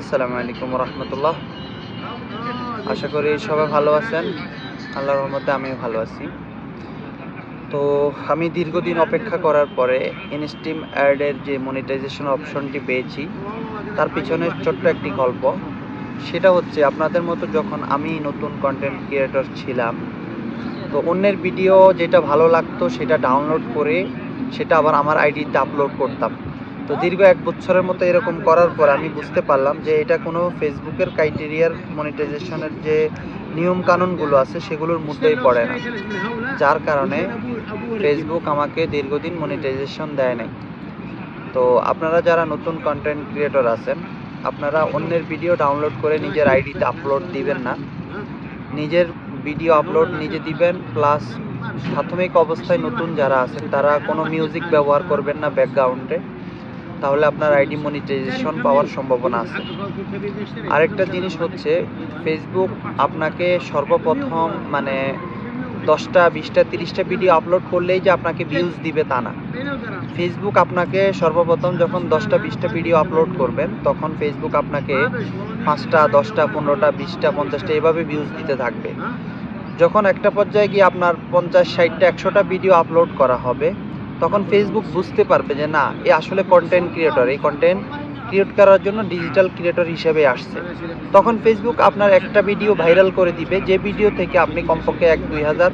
আসসালামু আলাইকুম রহমতুল্লাহ। আশা করি সবাই ভালো আছেন। আল্লাহর রহমতে আমিও ভালো আছি। তো আমি দীর্ঘদিন অপেক্ষা করার পরে ইনস্টিম অ্যাডের যে মনিটাইজেশন অপশনটি পেয়েছি, তার পিছনে ছোট্ট একটি গল্প। সেটা হচ্ছে আপনাদের মতো যখন আমি নতুন কন্টেন্ট ক্রিয়েটর ছিলাম, তো অন্যের ভিডিও যেটা ভালো লাগতো সেটা ডাউনলোড করে সেটা আবার আমার আইডিতে আপলোড করতাম। তো দীর্ঘ এক বছরের মতো এরকম করার পর আমি বুঝতে পারলাম যে এটা কোনো ফেসবুকের ক্রাইটেরিয়ার মনিটাইজেশনের যে নিয়ম কানুনগুলো আছে, সেগুলোর মধ্যেই পড়ে না। যার কারণে ফেসবুক আমাকে দীর্ঘদিন মনিটাইজেশন দেয় নাই। তো আপনারা যারা নতুন কন্টেন্ট ক্রিয়েটর আছেন, আপনারা অন্যের ভিডিও ডাউনলোড করে নিজের আইডিতে আপলোড দিবেন না। নিজের ভিডিও আপলোড নিজে দিবেন প্লাস প্রাথমিক অবস্থায় নতুন যারা আছেন, তারা কোনো মিউজিক ব্যবহার করবেন না ব্যাকগ্রাউন্ডে তাহলে আপনার আইডি মনিটাইজেশন পাওয়ার সম্ভাবনা আছে। আরেকটা জিনিস হচ্ছে ফেসবুক আপনাকে সর্বপ্রথম মানে দশটা, বিশটা, তিরিশটা ভিডিও আপলোড করলেই যে আপনাকে ভিউজ দিবে তা না। ফেসবুক আপনাকে সর্বপ্রথম যখন দশটা, বিশটা ভিডিও আপলোড করবেন, তখন ফেসবুক আপনাকে পাঁচটা, দশটা, পনেরোটা, বিশটা, পঞ্চাশটা এভাবে ভিউজ দিতে থাকবে। যখন একটা পর্যায়ে গিয়ে আপনার পঞ্চাশ, ষাটটা, একশোটা ভিডিও আপলোড করা হবে তখন ফেসবুক বুঝতে পারবে যে না, এ আসলে কন্টেন্ট ক্রিয়েটর এই কন্টেন্ট ক্রিয়েট করার জন্য ডিজিটাল ক্রিয়েটর হিসেবে আসছে। তখন ফেসবুক আপনার একটা ভিডিও ভাইরাল করে দিবে, যে ভিডিও থেকে আপনি কমপক্ষে এক, দুই হাজার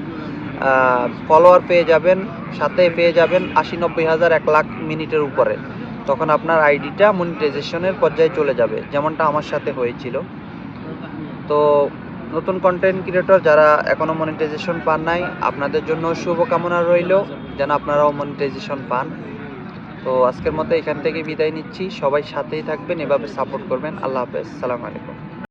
ফলোয়ার পেয়ে যাবেন, সাথে পেয়ে যাবেন আশি, নব্বই হাজার, এক লাখ মিনিটের উপরে। তখন আপনার আইডিটা মনিটাইজেশনের পর্যায়ে চলে যাবে, যেমনটা আমার সাথে হয়েছিল। তো নতুন কন্টেন্ট ক্রিয়েটর যারা এখনও মনিটাইজেশন পান নাই, আপনাদের জন্য শুভকামনা রইল। যেন আপনারাও মনিটাইজেশন পান। তো আজকের মতো এখান থেকে বিদায় নিচ্ছি। সবাই সাথেই থাকবেন, এভাবে সাপোর্ট করবেন। আল্লাহ হাফেজ। সালাম আলাইকুম।